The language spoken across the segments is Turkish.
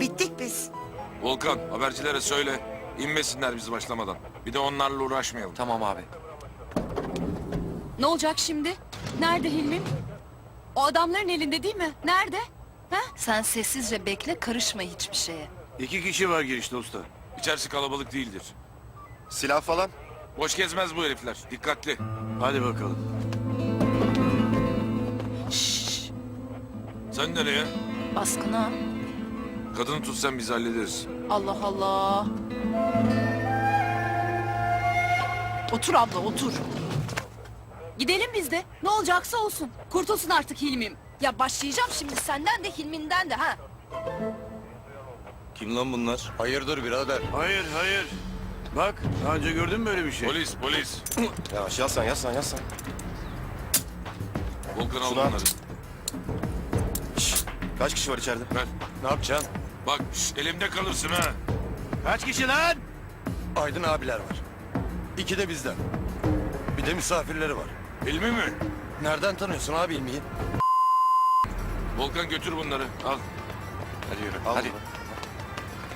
Bittik biz. Volkan habercilere söyle. inmesinler bizi başlamadan. Bir de onlarla uğraşmayalım. Tamam abi. Ne olacak şimdi? Nerede Hilmi? O adamların elinde değil mi? Nerede? Ha? Sen sessizce bekle, karışma hiçbir şeye. İki kişi var girişte usta. İçerisi kalabalık değildir. Silah falan. Boş gezmez bu herifler. Dikkatli. Hadi bakalım. Sen nereye? Baskına. Kadını tutsan biz hallederiz. Allah Allah. Otur abla, otur. Gidelim biz de. Ne olacaksa olsun. Kurtulsun artık Hilmi'm. Ya başlayacağım şimdi senden de Hilmi'nden de ha. Kim lan bunlar? Hayırdır birader? Hayır hayır. Bak daha önce gördün mü böyle bir şey? Polis polis. Yavaş yaslan yaslan yaslan. Volkan al Şunu at. bunları. Kaç kişi var içeride? Ver. Ne yapacaksın? Bak şş, elimde kalırsın ha. Kaç kişi lan? Aydın abiler var. İki de bizden. Bir de misafirleri var. Hilmi mi? Nereden tanıyorsun abi İlmi'yi? Volkan götür bunları. Al. Hadi yürü. Al Hadi. bunu.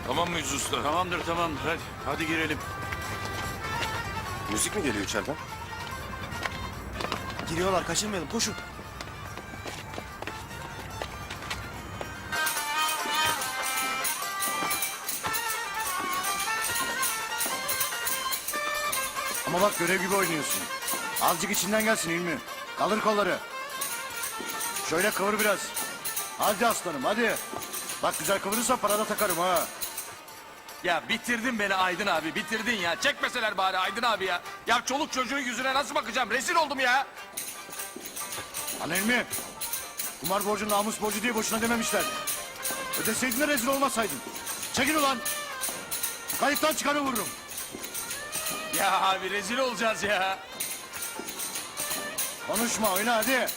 Tamam mıyız usta? Tamamdır tamamdır hadi. Hadi girelim. Müzik mi geliyor içeriden? Giriyorlar kaçırmayalım koşun. Ama bak görev gibi oynuyorsun. Azıcık içinden gelsin İlmi. Kalır kolları. Şöyle kıvır biraz. Hadi aslanım hadi. Bak güzel kıvırırsan parada takarım ha. Ya bitirdin beni Aydın abi bitirdin ya. Çekmeseler bari Aydın abi ya. Ya çoluk çocuğun yüzüne nasıl bakacağım? Rezil oldum ya. Lan Hilmi. Kumar borcu namus borcu diye boşuna dememişler. Ödeseydin de rezil olmasaydın. Çekil ulan. Kayıttan çıkarı vururum. Ya abi rezil olacağız ya. Konuşma oyna hadi.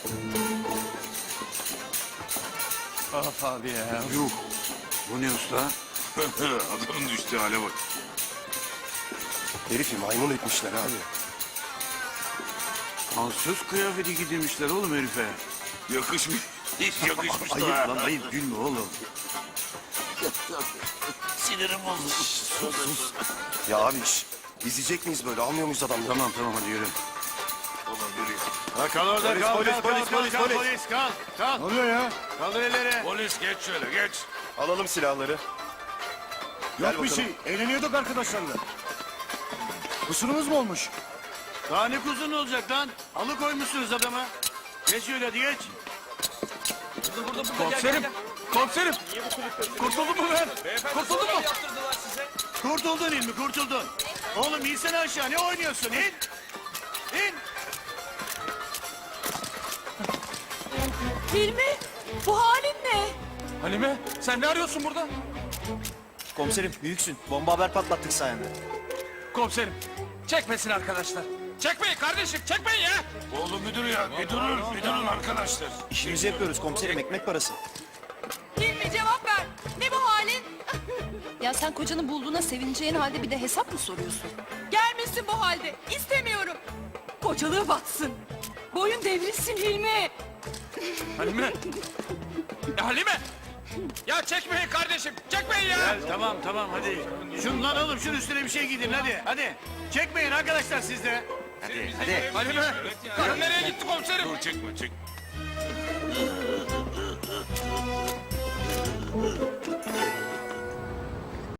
Of abi ya. Yuh. Bu ne usta? Adamın düştüğü hale bak. Herifi maymun etmişler abi. Ansöz kıyafeti giydirmişler oğlum herife. Yakışmış. Hiç yakışmış da. Ayıp lan ayıp gülme oğlum. Ya abi şş, izleyecek miyiz böyle? Almıyor muyuz adamları? Tamam tamam hadi yürü. Ha, kal orada Polis, kal polis, kal polis, kal polis, kal polis. polis kal kal. Ne oluyor ya? Kaldır elleri. Polis geç şöyle geç. Alalım silahları. Yok bir şey. Eğleniyorduk arkadaşlarla. Kusurumuz mu olmuş? Daha ne kuzun olacak lan? Alıkoymuşsunuz adamı. Geç şöyle hadi geç. Komiserim. Komiserim. Kurtuldum mu ben? Kurtuldum mu? Kurtuldun İlmi kurtuldun. Oğlum insene aşağı ne oynuyorsun in. İn. Hilmi bu halin ne? Halime sen ne arıyorsun burada? Komiserim büyüksün. Bomba haber patlattık sayende. Komiserim. Çekmesin arkadaşlar. Çekmeyin kardeşim çekmeyin ya. Oğlum müdür ya. Bir durun. Bir durun arkadaşlar. İşimizi yapıyoruz komiserim ekmek parası. Sen kocanı bulduğuna sevineceğin halde bir de hesap mı soruyorsun? Gelmesin bu halde. İstemiyorum. Kocalığı batsın. Boyun devrilsin Hilmi. Halime! Ya Halime! Ya çekmeyin kardeşim, çekmeyin ya! Gel, tamam tamam hadi. Şunun lan oğlum şunun üstüne bir şey gidin hadi. Hadi. Çekmeyin arkadaşlar siz de. Hadi hadi. Halime! Karın nereye gitti komiserim? Dur çekme çek.